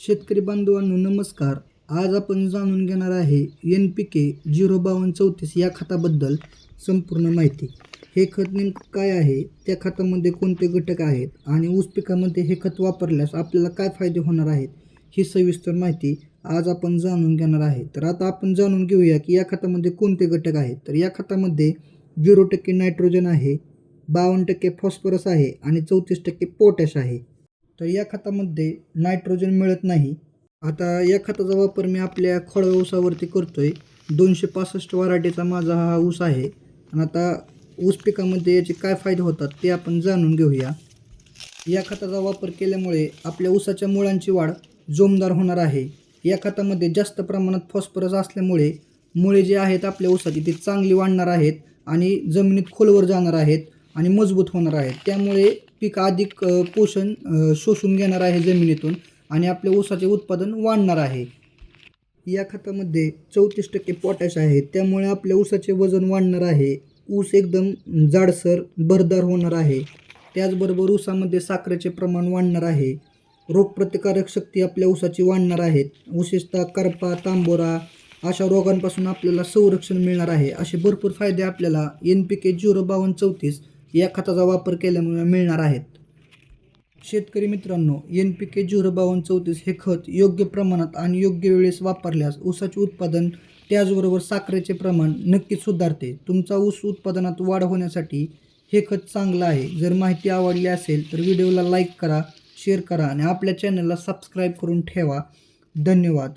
शेतकरी बांधवांनो नमस्कार. आज आपण जाणून घेणार आहे एन पी के झिरो बावन्न चौतीस या खताबद्दल संपूर्ण माहिती. हे खत नेमकं काय आहे? त्या खतामध्ये कोणते घटक आहेत? आणि ऊस पिकामध्ये हे खत वापरल्यास आपल्याला काय फायदे होणार आहेत? ही सविस्तर माहिती आज आपण जाणून घेणार आहे. तर आता आपण जाणून घेऊया की या खतामध्ये कोणते घटक आहेत? तर या खतामध्ये झिरो टक्के नायट्रोजन आहे बावन्न टक्के फॉस्फरस आहे आणि चौतीस टक्के पोटॅश आहे. तर या खतामध्ये नायट्रोजन मिळत नाही. आता या खताचा वापर मी आपल्या खोळव्या ऊसावरती आहे दोनशे पासष्ट वराठीचा माझा हा ऊस आहे. आणि आता ऊस पिकामध्ये याचे काय फायदे होतात ते आपण जाणून घेऊया. या खताचा वापर केल्यामुळे आपल्या ऊसाच्या मुळांची वाढ जोमदार होणार आहे. या खतामध्ये जास्त प्रमाणात फॉस्फरस असल्यामुळे मुळे जे आहेत आपल्या ऊसाची ती चांगली वाढणार आहेत आणि जमिनीत खोलवर जाणार आहेत आणि मजबूत होणार आहेत. त्यामुळे पीक अधिक पोषण शोषून घेणार आहे जमिनीतून आणि आपल्या ऊसाचे उत्पादन वाढणार आहे. या खतामध्ये चौतीस टक्के पोटॅश आहे. त्यामुळे आपल्या ऊसाचे वजन वाढणार आहे. ऊस एकदम जाडसर भरदार होणार आहे. त्याचबरोबर ऊसामध्ये साखरेचे प्रमाण वाढणार आहे. रोगप्रतिकारक शक्ती आपल्या ऊसाची वाढणार आहेत विशेषतः करपा तांबोरा अशा रोगांपासून आपल्याला संरक्षण मिळणार आहे. असे भरपूर फायदे आपल्याला एन पी के झिरो बावन्न चौतीस या खताचा वापर केल्यामुळे मिळणार आहेत. शेतकरी मित्रांनो एन पी के झिरो बावन्न चौतीस हे खत योग्य प्रमाणात आणि योग्य वेळेस वापरल्यास ऊसाचे उत्पादन त्याचबरोबर साखरेचे प्रमाण नक्कीच सुधारते. तुमचा ऊस उत्पादनात वाढ होण्यासाठी हे खत चांगलं आहे. जर माहिती आवडली असेल तर व्हिडिओला लाईक करा शेअर करा आणि आपल्या चॅनलला सबस्क्राईब करून ठेवा. धन्यवाद.